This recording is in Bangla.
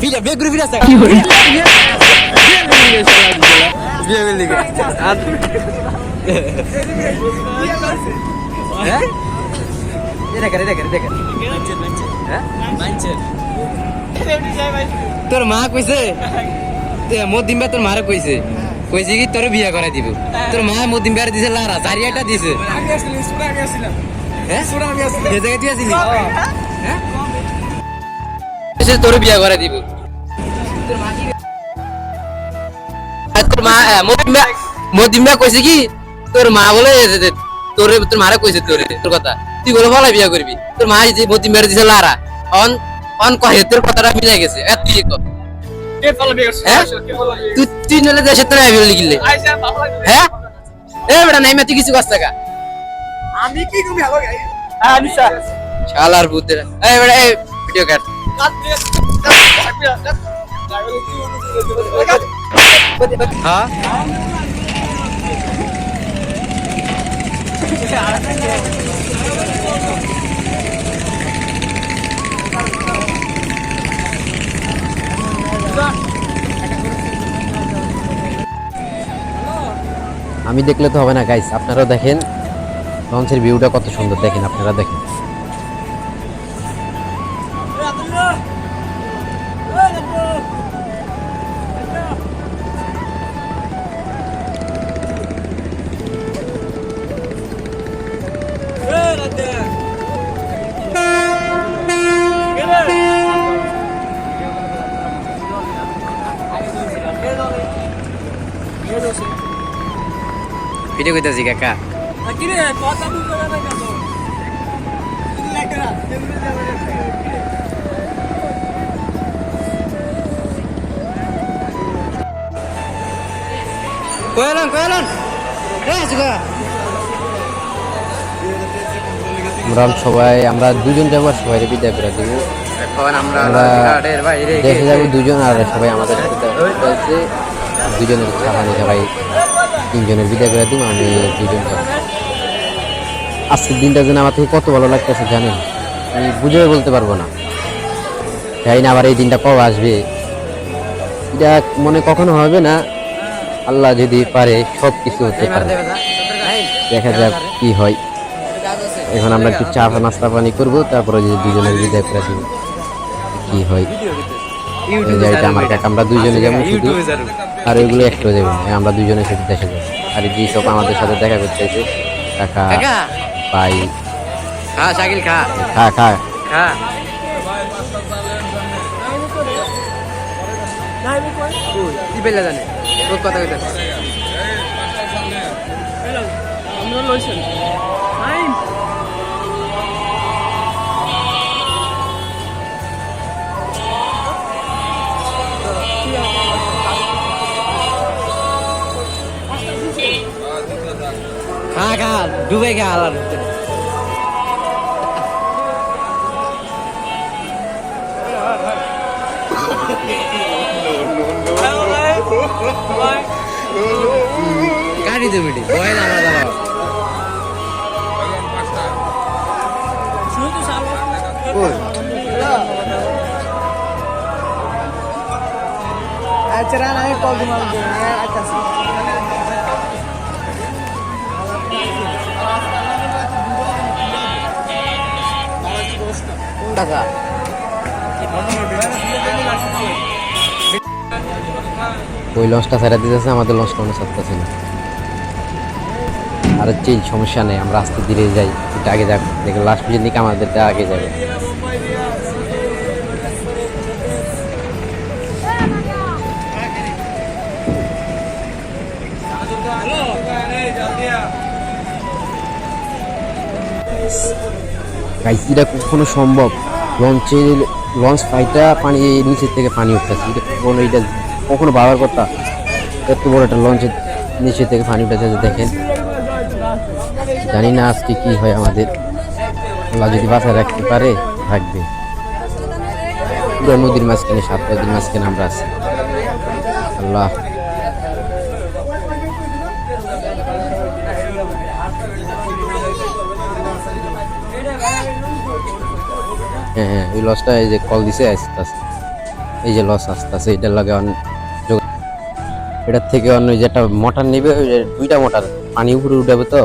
ফিরে বেগ করে ফিরে বিয়ে করলি কে? আর- হ্যাঁ? এটা করে, এটা করে, এটা করে। হ্যাঁ? তোর মা কইছে মদিম তোর মারে কইছে কইছে কি তোর বিয়া করাই দিব তোর মা মদিম বিয়ার দিছে লারা চারিয়াটা দিছে হ্যাঁ? জায়গায় তুই? হ্যাঁ? কইছে তোর বিয়া করাই দিব। তোর মা মদিম মদিম কইছে কি তোর মা বলে তোর তোর মারে কইছে তোর তোর কথা। তুই বলে ভালো বিয়া করবি। তোর মা দিছে লারা। অন অন কহে তোর কথাটা মিলে গেছে। এ তুই কর। হ্যাঁ? তুই তুই নলে দেশে তোর আইবি লিখিলে হ্যাঁ? এ বেটা নাই তুই কিছু কষ্ট টাকা আমি কি তুমি হ্যালো গাই? শালার বুদ্ধি এ বেটা এই ভিডিও কাট। আমি দেখলে তো হবে না গাইস আপনারাও দেখেন, লঞ্চের ভিউটা কত সুন্দর, দেখেন, আপনারা দেখেন। ভিডিও কইতাছি কাকা। কয়লান কয়লান আমরা সবাই আমরা দুজন যাব আর সবাই বিদায় করে দিব। এখন আমরা আমরা ঘাটের বাইরে দেখে যাব দুজন আর সবাই আমাদের দুজনের খাবারে সবাই তিনজনের বিদায় করে দিব আমি দুজন আজকের দিনটা যেন আমার থেকে কত ভালো লাগতেছে জানেন? আমি বুঝেও বলতে পারব না। জানি না আবার এই দিনটা কবে আসবে? এটা মনে কখনো হবে না। আল্লাহ যদি পারে সব কিছু হতে পারে। দেখা যাক কি হয়। এখন আমরা একটু চা নাস্তা পানি করব তারপরে যদি দুজনের বিদায় করে দিব কি হয়। এটা আমার কাকা আমরা দুইজনে যাব শুধু। আর ওইগুলো একটু যাব আমরা দুজনে সাথে দেশে যাব। আর যে সব আমাদের সাথে দেখা করতে চাইছে কাকা ভাই। খা শাকিল খা। খা খা। খা। কি পেলে জানে? তোর কথা কইতাছে। খা খা ডুবে খা আলার ভিতরে গাড়ি তো মিটি বয়েল আমরা দাঁড়াও আচ্ছা রান আমি কল দিলাম আচ্ছা টাকা। ওই লঞ্চটা ছেড়ে দিতেছে, আমাদের লঞ্চটা মনে ছাড়তেছে না। আর হচ্ছে সমস্যা নেই, আমরা আস্তে ধীরে যাই, একটু আগে যাক, দেখে লাস্ট পর্যন্ত আমাদেরটা আগে যাবে। গাইস এটা কখনো সম্ভব। লঞ্চের লঞ্চ ফাইটা পানি নিচের থেকে পানি উঠতেছে। এটা কখনো এটা কখনো ভাবার কথা এত বড় একটা লঞ্চের নিচে থেকে পানি উঠেছে দেখেন। জানি না আজকে কি হয় আমাদের। আল্লাহ যদি বাসায় রাখতে পারে, থাকবে। পুরো নদীর মাঝখানে সাত নদীর মাঝখানে আমরা আছি। আল্লাহ। হ্যাঁ হ্যাঁ ওই লসটা এই যে কল দিছে আসতে আসতে এই যে লস আস্তে আস্তে এটার লাগে অনেক এটার থেকে অন্য যেটা মোটর নেবে, ওই দুইটা মোটর পানি উপরে উঠাবে তো?